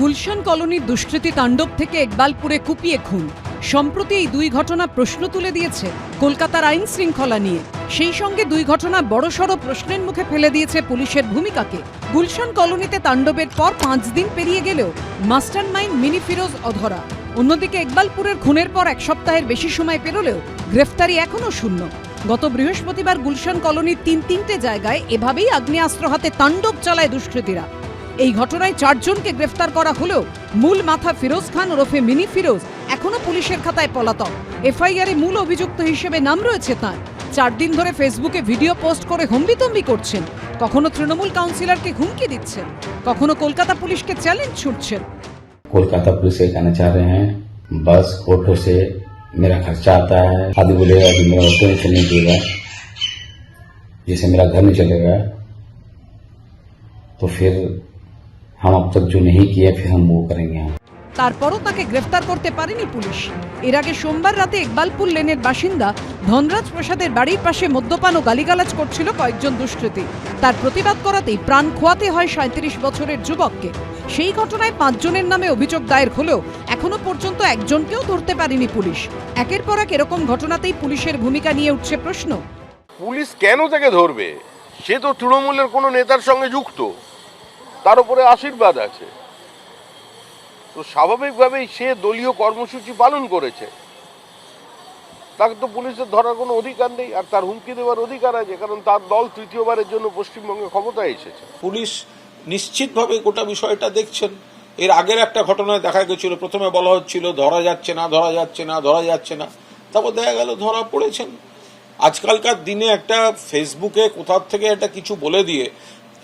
গুলশান কলোনির দুষ্কৃতী তাণ্ডব থেকে একবালপুরে কুপিয়ে খুন। সম্প্রতি এই দুই ঘটনা প্রশ্ন তুলে দিয়েছে কলকাতার আইন শৃঙ্খলা নিয়ে। সেই সঙ্গে দুই ঘটনা বড়সড় প্রশ্নের মুখে ফেলে দিয়েছে পুলিশের ভূমিকাকে। গুলশান কলোনিতে তাণ্ডবের পর পাঁচ দিন পেরিয়ে গেলেও মাস্টার মাইন্ড মিনি ফিরোজ অধরা। অন্যদিকে একবালপুরের খুনের পর এক সপ্তাহের বেশি সময় পেরোলেও গ্রেফতারি এখনও শূন্য। গত বৃহস্পতিবার গুলশান কলোনির তিন তিনটে জায়গায় এভাবেই আগ্নেয়াস্ত্র হাতে তাণ্ডব চালায় দুষ্কৃতীরা। এই ঘটনায় চারজনকে গ্রেফতার করা হলেও মূল মাথা ফিরোজ খান ওরফে মিনি ফিরোজ এখনো পুলিশের খাতায় পলাতক এফআইআরে মূল অভিযুক্ত হিসেবে নাম রয়েছে তাঁর চার দিন ধরে ফেসবুকে ভিডিও পোস্ট করে হম্বিতম্বি করছেন কখনো তৃণমূল কাউন্সিলরকে হুমকি দিচ্ছেন কখনো কলকাতা পুলিশকে চ্যালেঞ্জ ছুটছেন कोलकाता पुलिस से कहना चाह रहे हैं बस ऑटो से मेरा खर्चा आता है आदि बोलेगा कि मेरा ऑटो नहीं चलने देगा जैसे मेरा घर नहीं चलेगा तो फिर हम अब तक जो नहीं किया फिर हम वो करेंगे हम তারপরও তাকে গ্রেফতার করতে পারেনি পুলিশ এর আগে সোমবার রাতে ইকবালপুর লেনের বাসিন্দা ধনরাজ প্রসাদের বাড়ির পাশে মদ্যপান ও গালিগালাজ করছিল কয়েকজন দুষ্কৃতী তার প্রতিবাদ করাতেই প্রাণ খোয়াতে হয় সাঁত্রিশ বছরের যুবককে সেই ঘটনায় পাঁচজনের নামে অভিযোগ দায়ের হলেও এখনো পর্যন্ত একজনকেও ধরতে পারেনি পুলিশ একের পর এক এরকম ঘটনাতেই পুলিশের ভূমিকা নিয়ে উঠছে প্রশ্ন পুলিশ কেন তাকে ধরবে সে তো তৃণমূলের কোনো নেতার সঙ্গে যুক্ত তার উপরে আশীর্বাদ আছে। তো স্বাভাবিকভাবেই সে দলীয় কর্মসূচি পালন করেছে। তাকে তো পুলিশের ধরার কোনো অধিকার নেই, আর তার হুমকি দেওয়ার অধিকার আছে, কারণ তার দল তৃতীয়বারের জন্য পশ্চিমবঙ্গে ক্ষমতায় এসেছে। পুলিশ নিশ্চিতভাবে গোটা বিষয়টা দেখছেন। এর আগের একটা ঘটনায় দেখা গেছিল, প্রথমে বলা হচ্ছিল, ধরা যাচ্ছে না, ধরা যাচ্ছে না, ধরা যাচ্ছে না। তারপর দেখা গেল, ধরা পড়েছেন। আজকালকার দিনে একটা ফেসবুকে কোথাও থেকে একটা কিছু বলে দিয়ে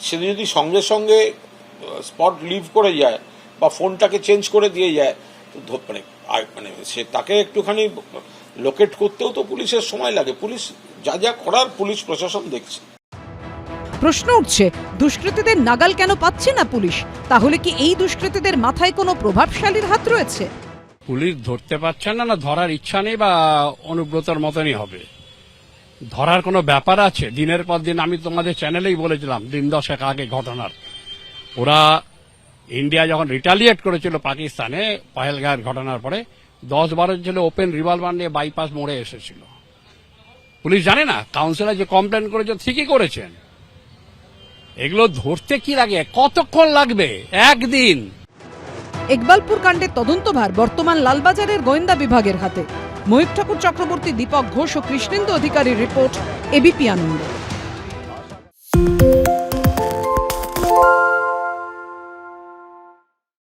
সে যদি সঙ্গে সঙ্গে স্পট লিভ করে যায় বা ফোনটাকে চেঞ্জ করে দিয়ে যায় তো মানে আর- মানে সে তাকে একটুখানি লোকেট করতেও তো পুলিশের সময় লাগে। পুলিশ যা যা করার পুলিশ প্রশাসন দেখছে। প্রশ্ন উঠছে দুষ্কৃতীদের নাগাল কেন পাচ্ছে না পুলিশ? তাহলে কি এই দুষ্কৃতীদের মাথায় কোনো প্রভাবশালীর হাত রয়েছে? পুলিশ ধরতে পারছে না না ধরার ইচ্ছা নেই বা অনুব্রতর মতনই হবে। ধরার কোনো ব্যাপার আছে? দিনের পর দিন আমি তোমাদের চ্যানেলেই বলেছিলাম, দিন দশেক আগে ঘটনার। ওরা ইন্ডিয়া যখন রিটালিয়েট করেছিল পাকিস্তানে, পাহেলগাঁয়ের ঘটনার পরে, দশ বারো ছেলে ওপেন রিভলভার নিয়ে বাইপাস মোড়ে এসেছিল। পুলিশ জানে না কাউন্সিলর যে কমপ্লেন করেছে, ঠিকই করেছেন। এগুলো ধরতে কি লাগে? কতক্ষণ লাগবে? একদিন। ইকবালপুর কাণ্ডের তদন্তভার বর্তমান লালবাজারের গোয়েন্দা বিভাগের হাতে। ময়ূর ঠাকুর চক্রবর্তী দীপক ঘোষ ও কৃষ্ণেন্দু অধিকারীর রিপোর্ট এবিপি আনন্দ।